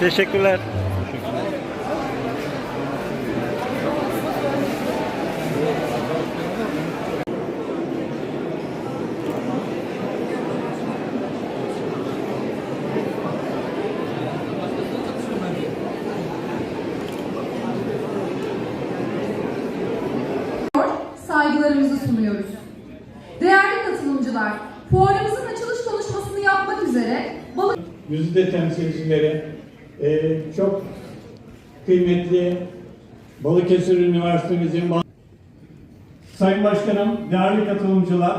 Teşekkürler. Saygılarımızı sunuyoruz. Değerli katılımcılar, fuarımızın açılış konuşmasını yapmak üzere balık Yüzde temsilcileri, e, çok kıymetli Balıkesir Üniversitemizin Sayın Başkanım, değerli katılımcılar,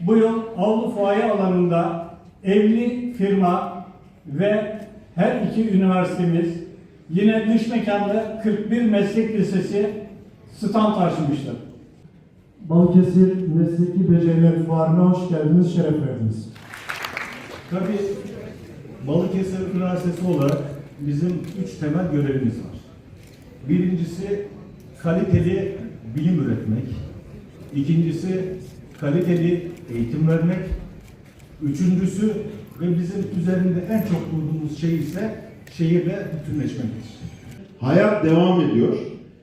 bu yıl Avlu Fuaye alanında evli firma ve her iki üniversitemiz yine dış mekanda 41 meslek lisesi stand taşımıştır. Balıkesir Mesleki Beceriler Fuarı'na hoş geldiniz, şeref verdiniz. Tabii Balıkesir Üniversitesi olarak bizim üç temel görevimiz var. Birincisi kaliteli bilim üretmek. İkincisi kaliteli eğitim vermek. Üçüncüsü ve bizim üzerinde en çok durduğumuz şey ise şehirle bütünleşmektir. Hayat devam ediyor.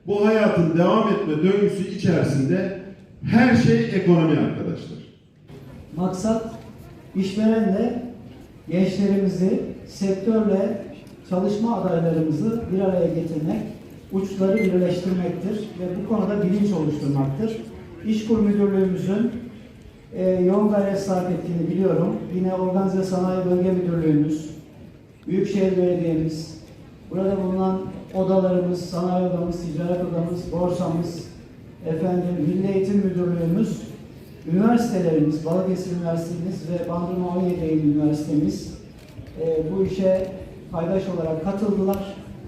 Bu hayatın devam etme döngüsü içerisinde her şey ekonomi arkadaşlar. Maksat işverenle gençlerimizi, sektörle çalışma adaylarımızı bir araya getirmek, uçları birleştirmektir ve bu konuda bilinç oluşturmaktır. İşkur Müdürlüğümüzün e, yoğun gayret sarf ettiğini biliyorum. Yine Organize Sanayi Bölge Müdürlüğümüz, Büyükşehir Belediye'miz, burada bulunan odalarımız, sanayi odamız, ticaret odamız, borsamız, efendim Milli Eğitim üniversitelerimiz, Balıkesir Üniversitemiz ve Bandırma 17 Eylül Üniversitemiz e, bu işe paydaş olarak katıldılar.